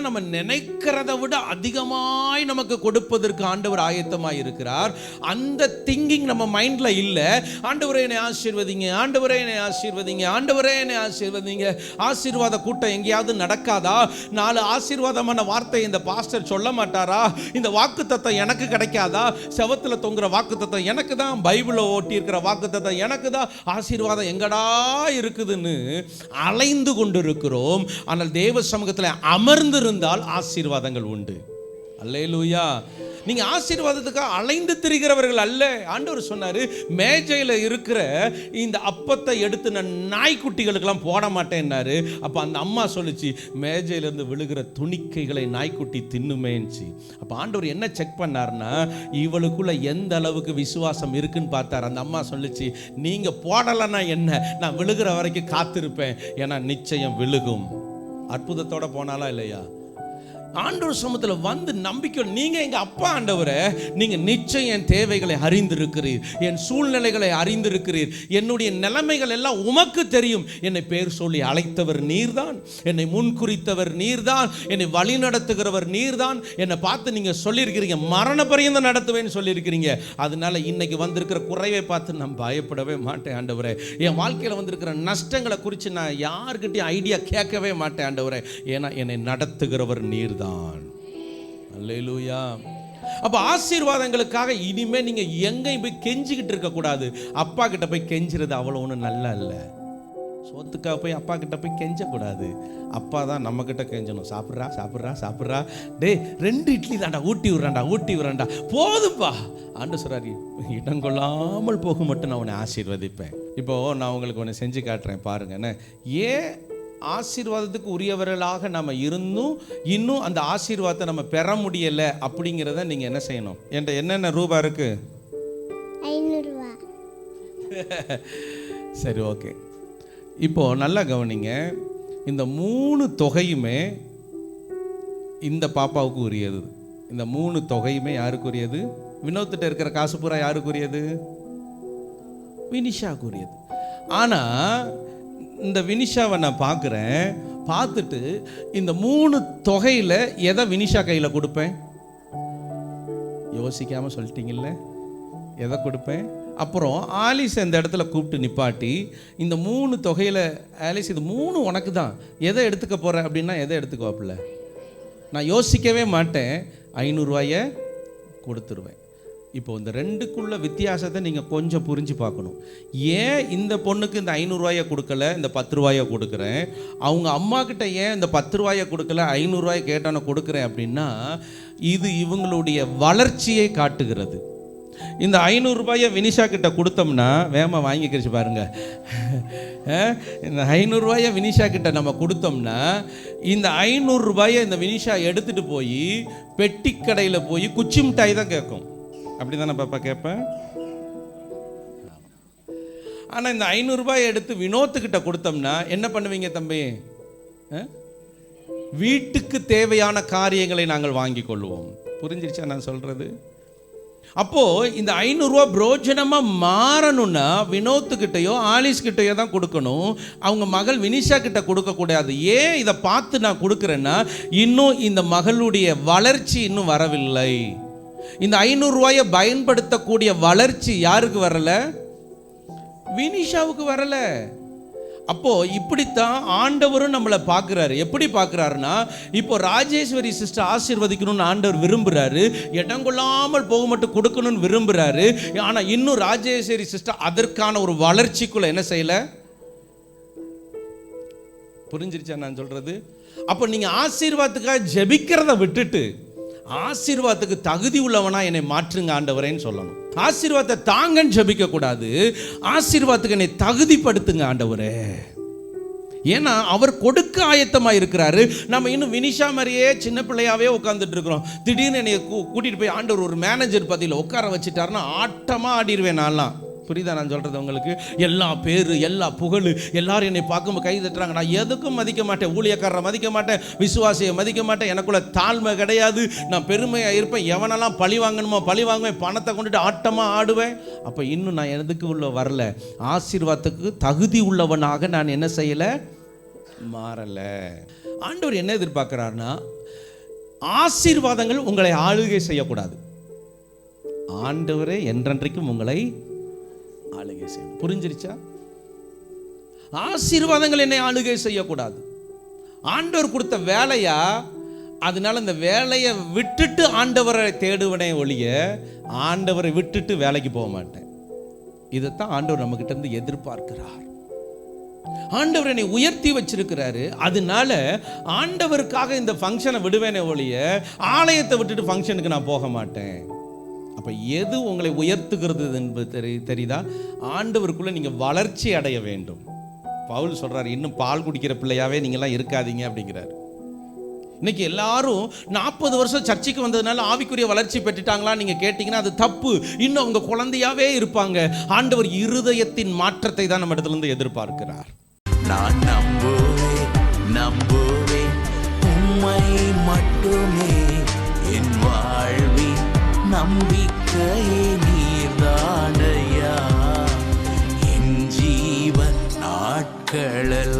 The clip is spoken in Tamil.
நம்ம நினைக்கிறத விட அதிகமாய் நமக்கு கொடுப்பதற்கு ஆண்டவர் ஆயத்தமாய் இருக்கிறார். அந்த திங்கிங் நம்ம மைண்ட்ல இல்ல. ஆண்டவரே என்னை ஆசீர்வதிங்க ஆண்டவரே என்னை ஆசீர்வதிங்க ஆண்டவரே என்னை ஆசீர்வதிங்க. ஆசீர்வாத கூட்டம் எங்கேயாவது நடக்காதா? நாலு ஆசீர்வாதமான வார்த்தை இந்த பாஸ்டர் சொல்ல மாட்டாரா? இந்த வாக்கு எனக்கு கிடைக்காதா? செவத்துல தொங்குற வாக்கு எனக்கு தான் பைபிளை ஓட்டி இருக்கிற வாக்கு எனக்கு தான் ஆசீர்வாதம் எங்கடா இருக்குதுன்னு அலைந்து கொண்டிருக்கிறோம். ஆனால் தேவ சமூகத்தில் அமர்ந்து இருந்தால் ஆசீர்வாதங்கள் உண்டு. அல்லேலூயா. நீங்க ஆசீர்வாதத்துக்காக அலைந்து திரிகிறவர்கள் அல்ல. ஆண்டவர் சொன்னாரு மேஜையில் இருக்கிற இந்த அப்பத்தை எடுத்து நான் நாய்க்குட்டிகளுக்கெல்லாம் போட மாட்டேன்னாரு. அப்ப அந்த அம்மா சொல்லுச்சு மேஜையிலேருந்து விழுகிற துணிக்கைகளை நாய்க்குட்டி தின்னுமேன்ச்சு. அப்ப ஆண்டவர் என்ன செக் பண்ணாருன்னா இவளுக்குள்ள எந்த அளவுக்கு விசுவாசம் இருக்குன்னு பார்த்தார். அந்த அம்மா சொல்லுச்சு நீங்க போடலைன்னா என்ன? நான் விழுகிற வரைக்கும் காத்திருப்பேன். ஏன்னா நிச்சயம் விழுகும். அற்புதத்தோட போனாலா இல்லையா? ஆண்டவர் சமூகத்தில் வந்து நம்பிக்கை நீங்கள் எங்கள் அப்பா ஆண்டவரை நீங்கள் நிச்சயம் என் தேவைகளை அறிந்திருக்கிறீர். என் சூழ்நிலைகளை அறிந்திருக்கிறீர். என்னுடைய நிலைமைகள் எல்லாம் உமக்கு தெரியும். என்னை பேர் சொல்லி அழைத்தவர் நீர்தான். என்னை முன்குறித்தவர் நீர்தான். என்னை வழி நடத்துகிறவர் நீர்தான். என்னை பார்த்து நீங்கள் சொல்லியிருக்கிறீங்க. மரண பரியந்தம் நடத்துவேன்னு சொல்லியிருக்கிறீங்க. அதனால இன்னைக்கு வந்திருக்கிற குறைவை பார்த்து நான் பயப்படவே மாட்டேன் ஆண்டவரே. என் வாழ்க்கையில் வந்திருக்கிற நஷ்டங்களை குறித்து நான் யாருக்கிட்டையும் ஐடியா கேட்கவே மாட்டேன் ஆண்டவரே. ஏன்னா என்னை நடத்துகிறவர் நீர்தான் அல்லேலூயா. அப்போ ஆசீர்வாதங்களுக்காக இனிமே நீங்கள் எங்கேயும் போய் கெஞ்சிக்கிட்டு இருக்கக்கூடாது அப்பா கிட்ட போய் கெஞ்சுறது அவ்வளோ ஒன்றும் நல்லா இல்லை. சோத்துக்காக போய் அப்பா கிட்ட போய் கெஞ்சக்கூடாது அப்பா தான் நம்மக்கிட்ட கெஞ்சணும். சாப்பிட்றா சாப்பிட்றா சாப்பிட்றா. டேய் ரெண்டு இட்லி தாண்டா ஊட்டி விட்றாண்டா ஊட்டி விட்றாண்டா போதும்பா. ஆண்டு சொல்கிறாரு இடம் கொள்ளாமல் போக மட்டும் நான் உன்னை ஆசீர்வதிப்பேன். இப்போ நான் உங்களுக்கு ஒன்று செஞ்சு காட்டுறேன் பாருங்கன்னு ஏன் ஆசீர்வாதத்துக்கு உரியவர்களாக நம்ம இருந்தும் இன்னும் அந்த ஆசீர்வாதத்தை நம்ம பெற முடியலை அப்படிங்கிறத நீங்கள் என்ன செய்யணும்? என்கிட்ட என்னென்ன ரூபா ஐநூறுரூவா சரி ஓகே. இப்போ நல்லா கவனிங்க. இந்த மூணு தொகையுமே இந்த பாப்பாவுக்கு உரியது. இந்த மூணு தொகையுமே யாருக்கு உரியது? வினோத்திட்ட இருக்கிற காசு பூரா யாருக்கு உரியது? வினிஷாவுக்கு உரியது. ஆனால் இந்த வினிஷாவை நான் பார்க்குறேன். பார்த்துட்டு இந்த மூணு தொகையில் எதை வினிஷா கையில் கொடுப்பேன்? யோசிக்காமல் சொல்லிட்டீங்கல்ல? எதை கொடுப்பேன்? அப்புறம் ஆலிஸ் இந்த இடத்துல கூப்பிட்டு நிப்பாட்டி இந்த மூணு தொகையில் ஆலிஸ் இது மூணு உனக்கு தான். எதை எடுத்துக்க போகிற அப்படின்னா எதை எடுத்துக்குவாப்புல? நான் யோசிக்கவே மாட்டேன். ஐநூறுரூவாய கொடுத்துருவேன். இப்போ இந்த ரெண்டுக்குள்ள வித்தியாசத்தை நீங்கள் கொஞ்சம் புரிஞ்சு பார்க்கணும். ஏன் இந்த பொண்ணுக்கு இந்த ஐநூறுரூவாயை கொடுக்கல? இந்த பத்து ரூபாயை கொடுக்குறேன். அவங்க அம்மா கிட்ட ஏன் இந்த பத்து ரூபாயை கொடுக்கல ஐநூறுரூவாயை கேட்டான கொடுக்குறேன் அப்படின்னா இது இவங்களுடைய வளர்ச்சியை காட்டுகிறது. இந்த ஐநூறுரூபாயை வினிஷா கிட்ட கொடுத்தோம்னா வேகமாக வாங்கிக்கிருச்சு பாருங்க. இந்த ஐநூறுரூவாயை வினிஷா கிட்ட நம்ம கொடுத்தோம்னா இந்த ஐநூறுரூபாயை இந்த வினிஷா எடுத்துகிட்டு போய் பெட்டி கடையில் போய் குச்சி மிட்டாய் தான் கேட்கும் அப்படி தானே பாப்பா கேட்பேன் ஆனால் இந்த ஐநூறுரூபாய் எடுத்து வினோத்துக்கிட்ட கொடுத்தோம்னா என்ன பண்ணுவீங்க தம்பி? வீட்டுக்கு தேவையான காரியங்களை நாங்கள் வாங்கி கொள்வோம். புரிஞ்சிருச்சா நான் சொல்றது? அப்போ இந்த ஐநூறுரூவா பிரோஜனமாக மாறணும்னா வினோத்துக்கிட்டேயோ ஆலிஸ் கிட்டயோ தான் கொடுக்கணும். அவங்க மகள் வினிஷா கிட்ட கொடுக்கக்கூடாது ஏன் இதை பார்த்து நான் கொடுக்குறேன்னா இன்னும் இந்த மகளுடைய வளர்ச்சி இன்னும் வரவில்லை. இந்த ஐநூறுரூவாயை பயன்படுத்தக்கூடிய வளர்ச்சி யாருக்கு வரல? வினிஷாவுக்கு வரல. அப்போ இப்படித்தான் ஆண்டவரும் நம்மளை பார்க்குறாரு. எப்படி பார்க்குறாருன்னா இப்போ ராஜேஸ்வரி சிஸ்டர் ஆசீர்வதிக்கணும்னு ஆண்டவர் விரும்புறாரு. இடம் கொள்ளாமல் போக மட்டும் கொடுக்கணும்னு விரும்புறாரு. ஆனா இன்னும் ராஜேஸ்வரி சிஸ்டர் அதற்கான ஒரு வளர்ச்சிக்குள்ள என்ன செய்யல? புரிஞ்சிருச்சா நான் சொல்றது? அப்போ நீங்க ஆசீர்வாதத்துக்காக ஜெபிக்கிறத விட்டுட்டு ஆசீர்வாதத்துக்கு தகுதி உள்ளவனா என்னை மாற்றுங்க ஆண்டவரேன்னு சொல்லணும். ஆசீர்வாதத்தை தாங்கன்னு ஜெபிக்க கூடாது ஆசீர்வாதத்துக்கு என்னை தகுதிப்படுத்துங்க ஆண்டவரே. ஏன்னா அவர் கொடுக்க ஆயத்தமாக இருக்கிறாரு. நம்ம இன்னும் வினிஷா மாதிரியே சின்ன பிள்ளையாவே உட்காந்துட்டு இருக்கிறோம். திடீர்னு என்னை கூட்டிகிட்டு கூட்டிட்டு போய் ஆண்டவர் ஒரு மேனேஜர் பதியில் உட்கார வச்சுட்டாருன்னா ஆட்டமாக ஆடிடுவேன் நான்லாம். புரியுதா நான் சொல்கிறது உங்களுக்கு? எல்லா பேர் எல்லா புகழ் எல்லாரும் என்னை பார்க்கும்போது கை தட்டுறாங்க. நான் எதுக்கும் மதிக்க மாட்டேன். ஊழியக்காரரை மதிக்க மாட்டேன். விசுவாசியை மதிக்க மாட்டேன். எனக்குள்ள தாழ்மை கிடையாது. நான் பெருமையாக இருப்பேன். எவனெல்லாம் பழி வாங்கணுமோ பழி வாங்குவேன். பணத்தை கொண்டுட்டு ஆட்டமாக ஆடுவேன். அப்போ இன்னும் நான் எதுக்கு உள்ள வரல. ஆசீர்வாதத்துக்கு தகுதி உள்ளவனாக நான் என்ன செய்யலை? மாறலை. ஆண்டவர் என்ன எதிர்பார்க்குறாருன்னா ஆசீர்வாதங்கள் உங்களை ஆளுகை செய்யக்கூடாது. ஆண்டவரே என்றென்றைக்கும் உங்களை ஆளுகை செய்யணும். புரிஞ்சிருச்சா? ஆசீர்வாதங்கள் என்னை ஆளுகை செய்யக்கூடாது. ஆண்டவர் கொடுத்த வேலையா? அதனால இந்த வேலையை விட்டுட்டு ஆண்டவரை தேடுவனே ஒழிய ஆண்டவரை விட்டுட்டு வேலைக்கு போக மாட்டேன். இதைத்தான் ஆண்டவர் நம்மகிட்ட இருந்து எதிர்பார்க்கிறார். ஆண்டவர் என்னை உயர்த்தி வச்சிருக்கிறாரு. அதனால ஆண்டவருக்காக இந்த ஃபங்க்ஷனை விடுவேனே ஒழிய ஆலயத்தை விட்டுட்டு ஃபங்க்ஷனுக்கு நான் போக மாட்டேன். அப்ப எது உங்களை உயர்த்துகிறது என்பது தெரி தெரியுதா ஆண்டவருக்குள்ள நீங்க வளர்ச்சி அடைய வேண்டும். பவுல் சொல்றாரு இன்னும் பால் குடிக்கிற பிள்ளையாவே நீங்களாம் இருக்காதீங்க அப்படிங்கிறாரு. இன்னைக்கு எல்லாரும் நாற்பது வருஷம் சர்ச்சைக்கு வந்ததுனால ஆவிக்குரிய வளர்ச்சி பெற்றுட்டாங்களா நீங்க கேட்டிங்கன்னா அது தப்பு. இன்னும் அவங்க குழந்தையாவே இருப்பாங்க. ஆண்டவர் இருதயத்தின் மாற்றத்தை தான் நம்ம இடத்துல இருந்து எதிர்பார்க்கிறார். நான் நம்புவேன் நம்புவேன். உண்மை மட்டுமே என் வாழ்வின் நம்பிக்கையே நீர்தானையா? என் ஜீவன் நாட்களெல்லாம்